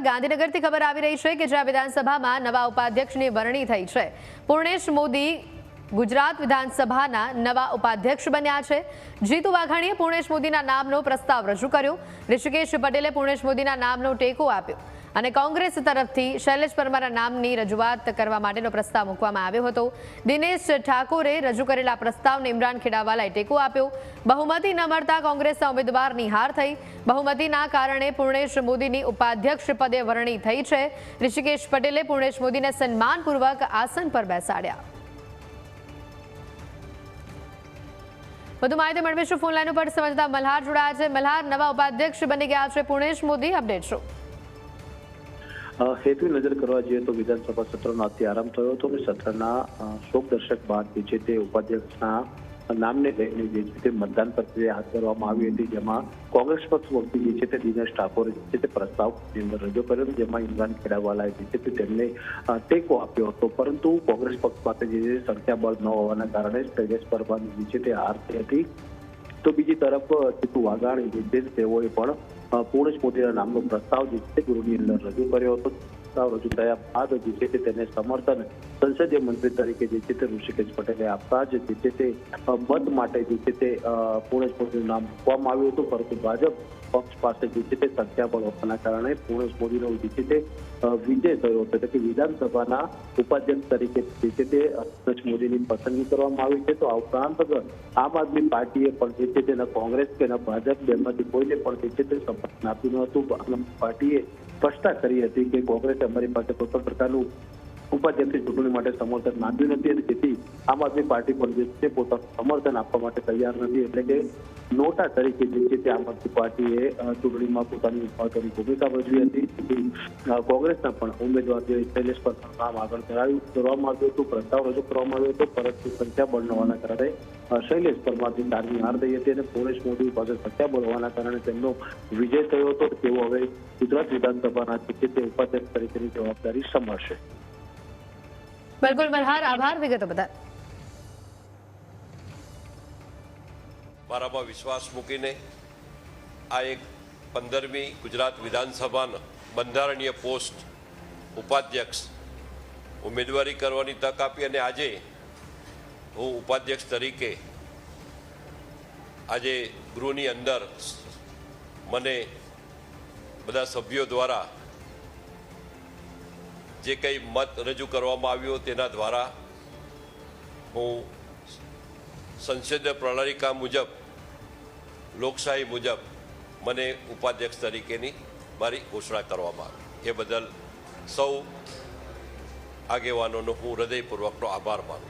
ગાંધીનગરથી ખબર આવી રહી છે કે જ્યાં વિધાનસભામાં નવા ઉપાધ્યક્ષની વરણી થઈ છે. પૂર્ણેશ મોદી ગુજરાત વિધાનસભાના નવા ઉપાધ્યક્ષ બન્યા છે. જીતુ વાઘાણીએ પૂર્ણેશ મોદીના નામનો પ્રસ્તાવ રજૂ કર્યો. ઋષિકેશ પટેલે પૂર્ણેશ મોદીના નામનો ટેકો આપ્યો. અને કોંગ્રેસ તરફથી શૈલેષ પરમારના નામની રજૂઆત કરવા માટેનો પ્રસ્તાવ મૂકવામાં આવ્યો હતો. દિનેશ ઠાકોરે રજૂ કરેલા પ્રસ્તાવને ઇમરાન ખેડાવાલાએ ટેકો આપ્યો. બહુમતી ન મળતા કોંગ્રેસના ઉમેદવારની હાર થઈ. બહુમતીના કારણે પૂર્ણેશ મોદીની ઉપાધ્યક્ષ પદે વરણી થઈ છે. ઋષિકેશ પટેલે પૂર્ણેશ મોદીને સન્માનપૂર્વક આસન પર બેસાડ્યા. વધુ માહિતી મેળવીશું ફોન લાઈન ઉપર. સમજતા મલ્હાર જોડાયા છે. મલ્હાર નવા ઉપાધ્યક્ષ બની ગયા છે. પૂર્ણેશ મોદી અપડેટ શું? હેતુ નજર કરવા જઈએ તો વિધાનસભા સત્રનો આજથી આરંભ થયો હતો અને સત્રના શોકદર્શક શોક દર્શક બાદ જે છે તે ઉપાધ્યક્ષના નામને લઈને જે છે તે મતદાન પ્રક્રિયા હાથ ધરવામાં આવી હતી, જેમાં કોંગ્રેસ પક્ષ વખતે જે છે તે દિનેશ ઠાકોરે જે છે તે પ્રસ્તાવ અંદર રજૂ કર્યો હતો, જેમાં ઇમરાન ખેડાવાલાએ જે છે તે તેમને ટેકો આપ્યો હતો. પરંતુ કોંગ્રેસ પક્ષ પાસે જે છે સંખ્યાબળ ન હોવાના કારણે શૈલેષ પરમારની જે છે તે હાર થઈ હતી. તો બીજી તરફ જીતુ વાઘાણી જે છે તેઓએ પણ પૂર્ણેશ મોદીના નામનો પ્રસ્તાવ જે છે ગૃહની અંદર રજૂ કર્યો હતો. પ્રસ્તાવ રજૂ થયા બાદ જે છે તેને સમર્થન સંસદીય મંત્રી તરીકે જે છે તે ઋષિકેશ પટેલે આપતા જ જે છે તે મત માટે જે છે તે પૂર્ણેશ મોદીનું નામ મૂકવામાં આવ્યું હતું, પરંતુ ભાજપ પક્ષ પાસે જે છે તે સંખ્યાબળ હોવાના કારણે પૂર્ણેશ મોદીનો જે છે તે વિજય થયો હતો. એટલે કે વિધાનસભાના ઉપાધ્યક્ષ તરીકે જે છે તે પૂર્ણેશ મોદીની પસંદગી કરવામાં આવી છે. તો આ ઉપરાંત આમ આદમી પાર્ટીએ પણ જે છે તેના કોંગ્રેસ કે ભાજપ બેમાંથી કોઈને પણ જે છે તે સમર્થન આપ્યું ન હતું. આમ આદમી પાર્ટીએ સ્પષ્ટતા કરી હતી કે કોંગ્રેસે અમારી પાસે કોઈ પણ પ્રકારનું ઉપાધ્યક્ષની ચૂંટણી માટે સમર્થન માંગ્યું નથી અને તેથી આમ આદમી પાર્ટી પણ જે છે પોતાનું સમર્થન આપવા માટે તૈયાર નથી. એટલે કે નોટા તરીકે જે છે તે આમ આદમી પાર્ટીએ ચૂંટણીમાં પોતાની મહત્વની ભૂમિકા ભજવી હતી. કોંગ્રેસના પણ ઉમેદવાર જે શૈલેષ પર નામ આગળ ધરાવ્યું. કરવામાં આવ્યું હતું, પ્રસ્તાવ રજૂ કરવામાં આવ્યો હતો, પરંતુ સંખ્યાબળ ન હોવાના કારણે શૈલેષ પરમારની કારની હાર થઈ હતી અને પૂર્ણેશ મોદી પાસે સત્યા બોલવાના કારણે તેમનો વિજય થયો હતો. તેઓ હવે ગુજરાત વિધાનસભાના છે તે ઉપાધ્યક્ષ તરીકેની જવાબદારી સંભાળશે. બિલકુલ મલ્હાર આભાર વિગતો બદલ. મારામાં વિશ્વાસ મૂકીને આ એક પંદરમી ગુજરાત વિધાનસભાના બંધારણીય પોસ્ટ ઉપાધ્યક્ષ ઉમેદવારી કરવાની તક આપી અને આજે હું ઉપાધ્યક્ષ તરીકે આજે ગૃહની અંદર મને બધા સભ્યો દ્વારા જે કંઈ મત રજૂ કરવામાં આવ્યો તેના દ્વારા હું સંસદીય પ્રણાલિકા મુજબ, લોકશાહી મુજબ મને ઉપાધ્યક્ષ તરીકેની મારી ઘોષણા કરવામાં આવી. એ બદલ સૌ આગેવાનોનો હું હૃદયપૂર્વકનો આભાર માનું